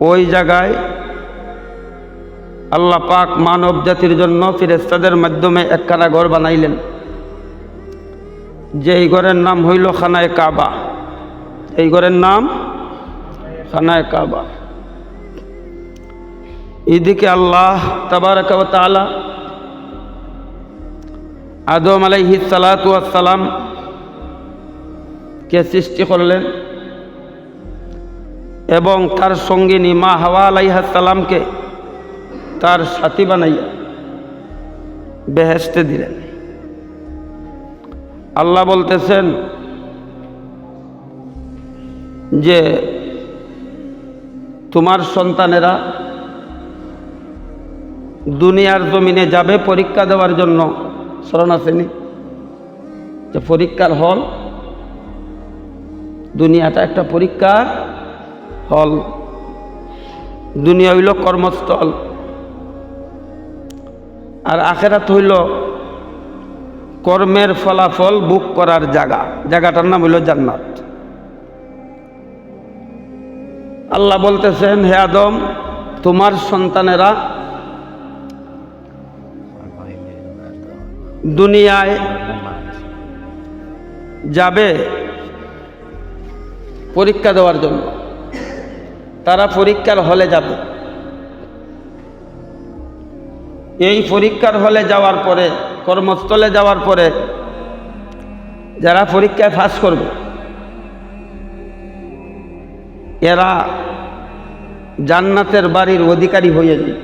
ওই জায়গায় আল্লাহ পাক মানব জাতির জন্য ফিরেস্তাদের মাধ্যমে একখানা ঘর বানাইলেন। যেই ঘরের নাম হইল খানায় কাবা। এই ঘরের নাম খানায় কাবা। এদিকে আল্লাহ তাবারকালা আদম আলাইহি সালাম কে সৃষ্টি করলেন? এবং তার সঙ্গিনী মা হাওয়া আলাইহাসালামকে তার সাথী বানাইয়া বেহেস্তে দিলেন। আল্লাহ বলতেছেন যে, তোমার সন্তানেরা দুনিয়ার জমিনে যাবে পরীক্ষা দেওয়ার জন্য। স্মরণ আসেনি যে পরীক্ষার হল, দুনিয়াটা একটা পরীক্ষার হল দুনিয়া হইল কর্মস্থল। আর আখেরাত হইল কর্মের ফলাফল বুক করার জায়গা। জায়গাটার নাম হইল জান্নাত। আল্লাহ বলতেছেন, হে আদম, তোমার সন্তানেরা দুনিয়ায় যাবে পরীক্ষা দেওয়ার জন্য। তারা পরীক্ষার হলে যাবে। এই পরীক্ষার হলে যাওয়ার পরে, কর্মস্থলে যাওয়ার পরে যারা পরীক্ষায় ফাঁস করবে, এরা জান্নাতের বাড়ির অধিকারী হয়ে যায়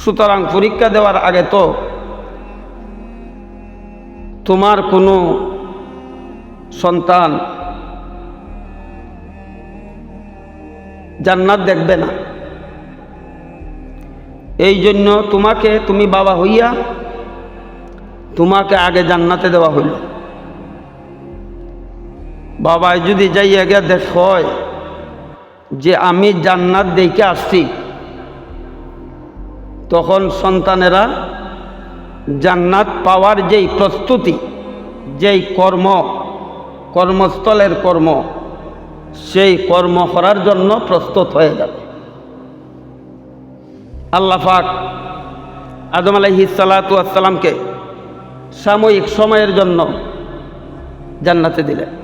সুতরাং পরীক্ষা দেওয়ার আগে তো তোমার কোনো সন্তান জান্নাত দেখবে না। এই জন্য তোমাকে, তুমি বাবা হইয়া তোমাকে আগে জান্নাতে দেওয়া হইল। বাবায় যদি যাইয়া গিয়া দেখ হয় যে আমি জান্নাত দেখে আসছি, তখন সন্তানেরা জান্নাত পাওয়ার যেই প্রস্তুতি, যেই কর্ম, কর্মস্থলের কর্ম সেই কর্ম করার জন্য প্রস্তুত হয়ে যাবে। আল্লাহ পাক আদম আলাইহি সালাতু আসসালামকে সাময়িক সময়ের জন্য জান্নাতে দিলেন।